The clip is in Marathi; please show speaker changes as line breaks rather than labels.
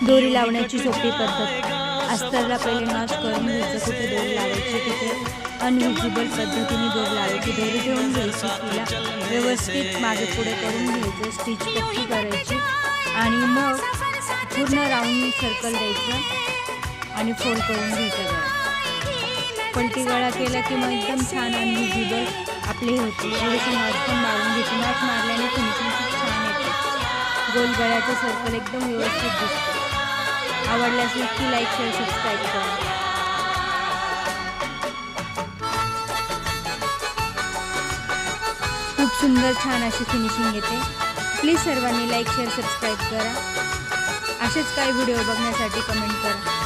दोरी लावण्याची सोपी पद्धत. अस्तरला पहिले नॉच करून घ्यायचं कुठे दोरी लावायची तिथे अनविजिबल पद्धतीने दोरी लावायची. दोरी घेऊन घ्यायची तिला व्यवस्थित मागे पुढे करून घ्यायचं स्टिच पक्की करायची. आणि मग पूर्ण राऊंड सर्कल द्यायचं आणि फोल्ड करून घ्यायचं पलटी गळा केला की मग एकदम छान अनविजिबल आपली होते. होती थोडीशी पण मारून घ्यायची नॉट मारल्याने फिनिशिंग गोल गळ्याचं सर्कल एकदम व्यवस्थित दिसतं. आवडल्यास नक्की लाईक शेअर सबस्क्राईब करा. खूप सुंदर छान अशी फिनिशिंग येते. प्लीज सर्वांनी लाईक शेअर सबस्क्राईब करा. असेच काही व्हिडिओ बघण्यासाठी कमेंट करा.